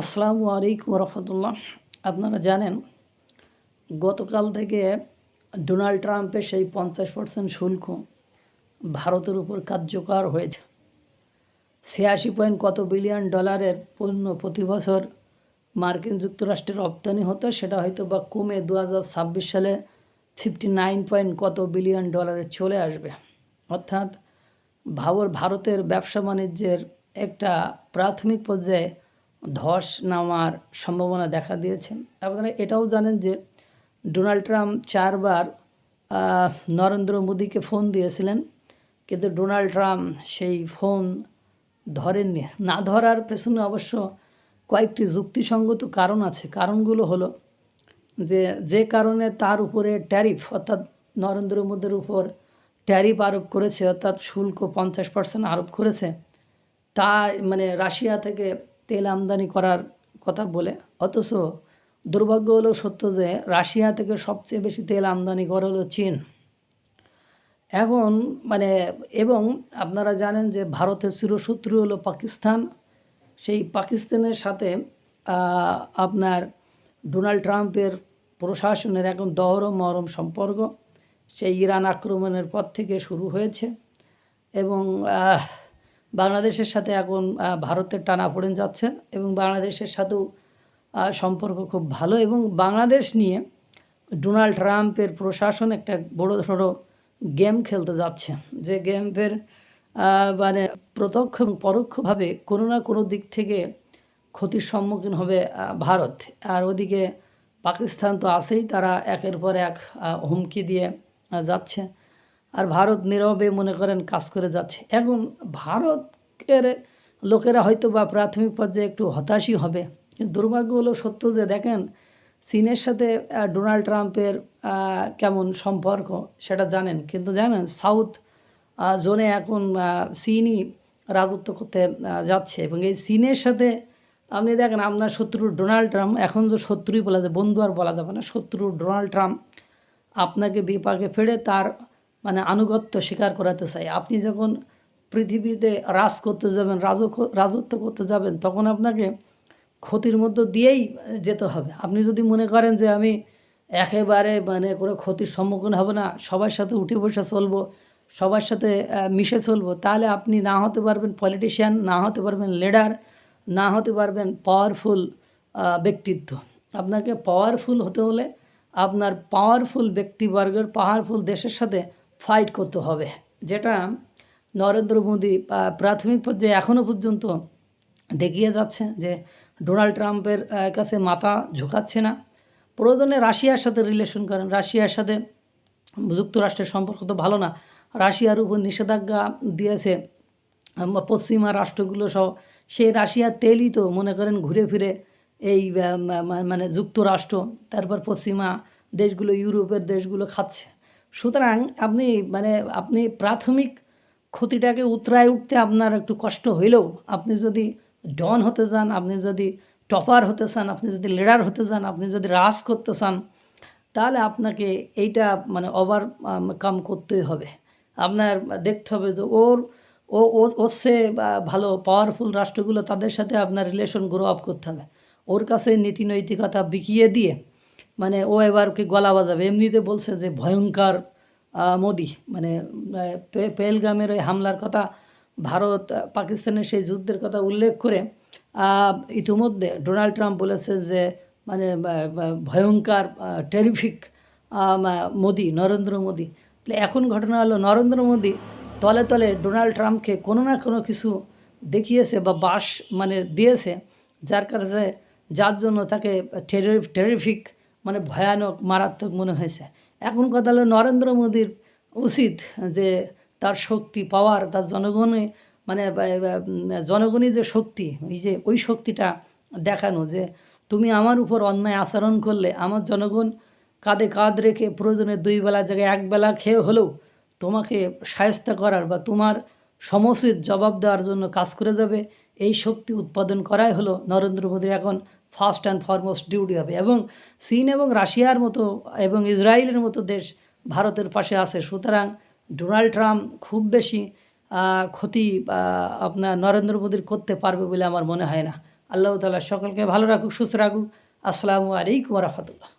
আসসালামু আলাইকুম রহমতুল্লাহ আপনারা জানেন, গতকাল থেকে ডোনাল্ড ট্রাম্পের সেই পঞ্চাশ পার্সেন্ট শুল্ক ভারতের উপর কার্যকর হয়েছে। ছিয়াশি পয়েন্ট কত বিলিয়ন ডলারের পণ্য প্রতি বছর মার্কিন যুক্তরাষ্ট্রের রপ্তানি হতো, সেটা হয়তো বা কমে দু হাজার ছাব্বিশ সালে ফিফটি নাইন পয়েন্ট কত বিলিয়ন ডলারে চলে আসবে। অর্থাৎ ভাবর ভারতের ব্যবসা বাণিজ্যের একটা প্রাথমিক পর্যায়ে ধস নামার সম্ভাবনা দেখা দিয়েছেন। আপনারা এটাও জানেন যে ডোনাল্ড ট্রাম্প চারবার নরেন্দ্র মোদীকে ফোন দিয়েছিলেন, কিন্তু ডোনাল্ড ট্রাম্প সেই ফোন ধরেননি। না ধরার পেছনে অবশ্য কয়েকটি যুক্তিসঙ্গত কারণ আছে। কারণগুলো হলো যে যে কারণে তার উপরে ট্যারিফ, অর্থাৎ নরেন্দ্র মোদীর উপর ট্যারিফ আরোপ করেছে, অর্থাৎ শুল্ক পঞ্চাশ পার্সেন্ট আরোপ করেছে, তা মানে রাশিয়া থেকে তেল আমদানি করার কথা বলে। অথচ দুর্ভাগ্য হলো সত্য যে রাশিয়া থেকে সবচেয়ে বেশি তেল আমদানি করা হলো চীন। এখন মানে এবং আপনারা জানেন যে ভারতের চিরশত্রু হলো পাকিস্তান। সেই পাকিস্তানের সাথে আপনার ডোনাল্ড ট্রাম্পের প্রশাসনের এখন দহরম মহরম সম্পর্ক। সেই ইরান আক্রমণের পর থেকে শুরু হয়েছে এবং বাংলাদেশের সাথে এখন ভারতের টানা পড়ে যাচ্ছে এবং বাংলাদেশের সাথেও সম্পর্ক খুব ভালো এবং বাংলাদেশ নিয়ে ডোনাল্ড ট্রাম্পের প্রশাসন একটা বড় সড়ো গেম খেলতে যাচ্ছে। যে গেমের মানে প্রত্যক্ষ এবং পরোক্ষভাবে কোনো না কোনো দিক থেকে ক্ষতির সম্মুখীন হবে ভারত। আর ওদিকে পাকিস্তান তো আছেই, তারা একের পর এক হুমকি দিয়ে যাচ্ছে। আর ভারত নীরবে মনে করেন কাজ করে যাচ্ছে। এখন ভারতের লোকেরা হয়তো বা প্রাথমিক পর্যায়ে একটু হতাশই হবে। দুর্ভাগ্য হলো সত্য যে দেখেন, চীনের সাথে ডোনাল্ড ট্রাম্পের কেমন সম্পর্ক সেটা জানেন। কিন্তু জানেন, সাউথ জোনে এখন চীনই রাজত্ব করতে যাচ্ছে। এবং এই চীনের সাথে আপনি দেখেন, আপনার শত্রু ডোনাল্ড ট্রাম্প, এখন যে শত্রুই বলা যায়, বন্ধু আর বলা যাবে না, শত্রু ডোনাল্ড ট্রাম্প আপনাকে বিপাকে ফেড়ে তার মানে আনুগত্য স্বীকার করাতে চাই। আপনি যখন পৃথিবীতে রাজ করতে যাবেন রাজত্ব করতে যাবেন, তখন আপনাকে ক্ষতির মধ্য দিয়েই যেতে হবে। আপনি যদি মনে করেন যে আমি একেবারে মানে কোনো ক্ষতির সম্মুখীন হব না, সবার সাথে উঠে বসে চলবো, সবার সাথে মিশে চলবো, তাহলে আপনি না হতে পারবেন পলিটিশিয়ান না হতে পারবেন লিডার না হতে পারবেন পাওয়ারফুল ব্যক্তিত্ব। আপনাকে পাওয়ারফুল হতে হলে আপনার পাওয়ারফুল ব্যক্তিবর্গের পাওয়ারফুল দেশের সাথে ফাইট করতে হবে। যেটা নরেন্দ্র মোদী প্রাথমিক পর্যায়ে এখনও পর্যন্ত দেখিয়ে যাচ্ছে যে ডোনাল্ড ট্রাম্পের কাছে মাথা ঝুঁকাচ্ছে না। প্রয়োজনে রাশিয়ার সাথে রিলেশন করেন। রাশিয়ার সাথে যুক্তরাষ্ট্রের সম্পর্ক তো ভালো না। রাশিয়ার উপর নিষেধাজ্ঞা দিয়েছে পশ্চিমা রাষ্ট্রগুলো সহ। সেই রাশিয়ার তেলই তো মনে করেন ঘুরে ফিরে এই মানে যুক্তরাষ্ট্র, তারপর পশ্চিমা দেশগুলো, ইউরোপের দেশগুলো খাচ্ছে। সুতরাং আপনি মানে আপনি প্রাথমিক ক্ষতিটাকে উতরায় উঠতে আপনার একটু কষ্ট হইলেও আপনি যদি ডন হতে চান, আপনি যদি টপার হতে চান, আপনি যদি লিডার হতে চান, আপনি যদি রাজ করতে চান, তাহলে আপনাকে এইটা মানে ওভার কাম করতেই হবে। আপনার দেখতে হবে যে ওর, ও, ও- ওর সে ভালো পাওয়ারফুল রাষ্ট্রগুলো তাদের সাথে আপনার রিলেশন গ্রো আপ করতে হবে। ওর কাছে নীতি নৈতিকতা বিকিয়ে দিয়ে মানে ও এবার কি গলা বাজাবে? এমনিতে বলছে যে ভয়ঙ্কর মোদি। মানে পেহেলগামের ওই হামলার কথা ভারত পাকিস্তানের সেই যুদ্ধের কথা উল্লেখ করে ইতিমধ্যে ডোনাল্ড ট্রাম্প বলেছে যে মানে ভয়ঙ্কর টেরিফিক মোদি, নরেন্দ্র মোদি। তাহলে এখন ঘটনা হলো, নরেন্দ্র মোদি তলে তলে ডোনাল্ড ট্রাম্পকে কোনো না কোনো কিছু দেখিয়েছে বা বাস মানে দিয়েছে, যার কাছে যার জন্য তাকে টেরি- টেরিফিক মানে ভয়ানক, মারাত্মক মনে হয়েছে। এখন কথা হলো নরেন্দ্র মোদীর উচিত যে তার শক্তি পাওয়ার তার জনগণে মানে জনগণই যে শক্তি ওই যে ওই শক্তিটা দেখানো যে তুমি আমার উপর অন্যায় আচরণ করলে আমার জনগণ কাঁধে কাঁধ রেখে প্রয়োজনে দুই বেলা জায়গায় এক বেলা খেয়ে হলেও তোমাকে সায়স্তা করার বা তোমার সমসিত জবাব দেওয়ার জন্য কাজ করে যাবে। এই শক্তি উৎপাদন করাই হলো নরেন্দ্র মোদীর এখন ফার্স্ট অ্যান্ড ফরমোস্ট ডিউটি হবে। এবং চীন এবং রাশিয়ার মতো এবং ইসরায়েলের মতো দেশ ভারতের পাশে আছে। সুতরাং ডোনাল্ড ট্রাম্প খুব বেশি ক্ষতি আপনার নরেন্দ্র মোদীর করতে পারবে বলে আমার মনে হয় না। আল্লাহ তালা সকলকে ভালো রাখুক, সুস্থ রাখুক। আসসালামু আলাইকুম রহমতুল্লাহ।